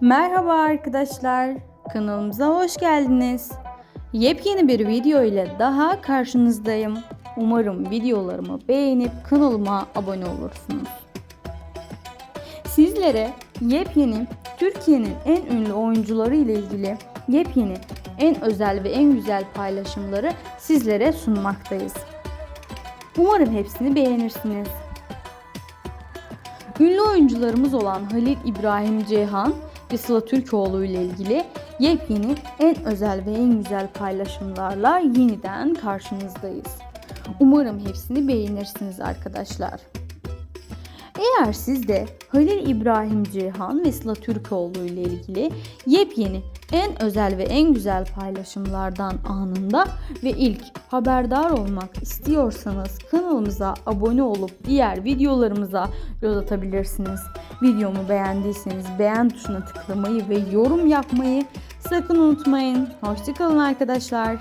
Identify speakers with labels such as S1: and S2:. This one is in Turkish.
S1: Merhaba arkadaşlar. Kanalımıza hoş geldiniz. Yepyeni bir video ile daha karşınızdayım. Umarım videolarımı beğenip kanalıma abone olursunuz. Sizlere yepyeni Türkiye'nin en ünlü oyuncuları ile ilgili yepyeni, en özel ve en güzel paylaşımları sizlere sunmaktayız. Umarım hepsini beğenirsiniz. Ünlü oyuncularımız olan Halil İbrahim Ceyhan ve Sıla Türkoğlu ile ilgili yepyeni, en özel ve en güzel paylaşımlarla yeniden karşınızdayız. Umarım hepsini beğenirsiniz arkadaşlar. Eğer siz de Halil İbrahim Ceyhan ve Sıla Türkoğlu ile ilgili yepyeni, en özel ve en güzel paylaşımlardan anında ve ilk haberdar olmak istiyorsanız kanalımıza abone olup diğer videolarımıza göz atabilirsiniz. Videomu beğendiyseniz beğen tuşuna tıklamayı ve yorum yapmayı sakın unutmayın. Hoşçakalın arkadaşlar.